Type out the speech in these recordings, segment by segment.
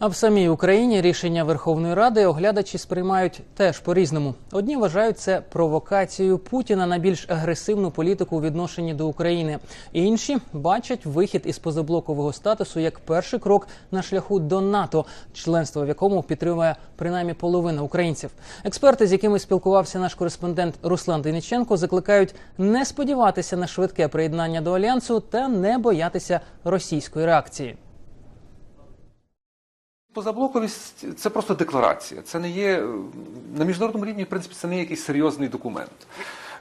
А в самій Україні рішення Верховної Ради оглядачі сприймають теж по-різному. Одні вважають це провокацією Путіна на більш агресивну політику у відношенні до України. Інші бачать вихід із позаблокового статусу як перший крок на шляху до НАТО, членство в якому підтримує принаймні половина українців. Експерти, з якими спілкувався наш кореспондент Руслан Дениченко, закликають не сподіватися на швидке приєднання до альянсу та не боятися російської реакції. Позаблоковість це просто декларація. Це не є на міжнародному рівні, в принципі, це не є якийсь серйозний документ.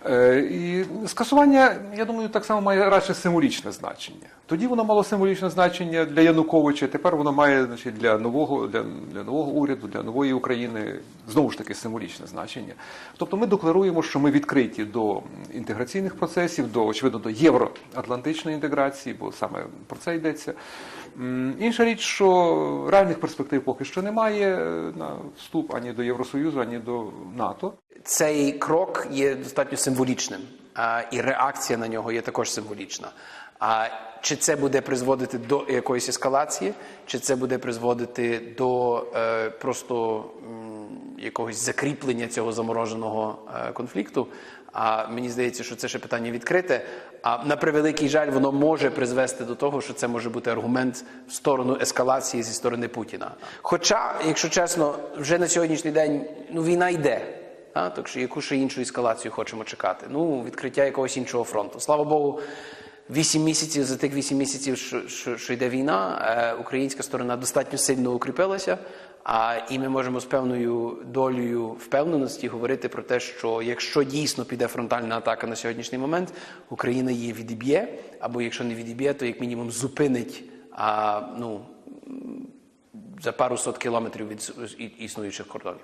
Е, І скасування, я думаю, так само має радше символічне значення. Тоді воно мало символічне значення для Януковича. Тепер воно має значить, для нового для, для нового уряду, для нової України знову ж таки символічне значення. Тобто ми декларуємо, що ми відкриті до інтеграційних процесів, до очевидно до євроатлантичної інтеграції, бо саме про це йдеться. Інша річ, що реальних перспектив поки що немає е, на вступ ані до Євросоюзу, ані до НАТО. Цей крок є достатньо символічним, і реакція на нього є також символічна. А чи це буде призводити до якоїсь ескалації, чи це буде призводити до е, просто м, якогось закріплення цього замороженого е, конфлікту? А мені здається, що це ще питання відкрите. А на превеликий жаль, воно може призвести до того, що це може бути аргумент в сторону ескалації зі сторони Путіна. Хоча, якщо чесно, вже на сьогоднішній день ну війна йде. А, так що яку ще іншу ескалацію хочемо чекати? Ну, відкриття якогось іншого фронту. Слава Богу, вісім місяців за тих вісім місяців, що, що, що йде війна, е, українська сторона достатньо сильно укріпилася. А і ми можемо з певною долею впевненості говорити про те, що якщо дійсно піде фронтальна атака на сьогоднішній момент, Україна її відіб'є, або якщо не відіб'є, то як мінімум зупинить а, ну, за пару сот кілометрів від існуючих кордонів.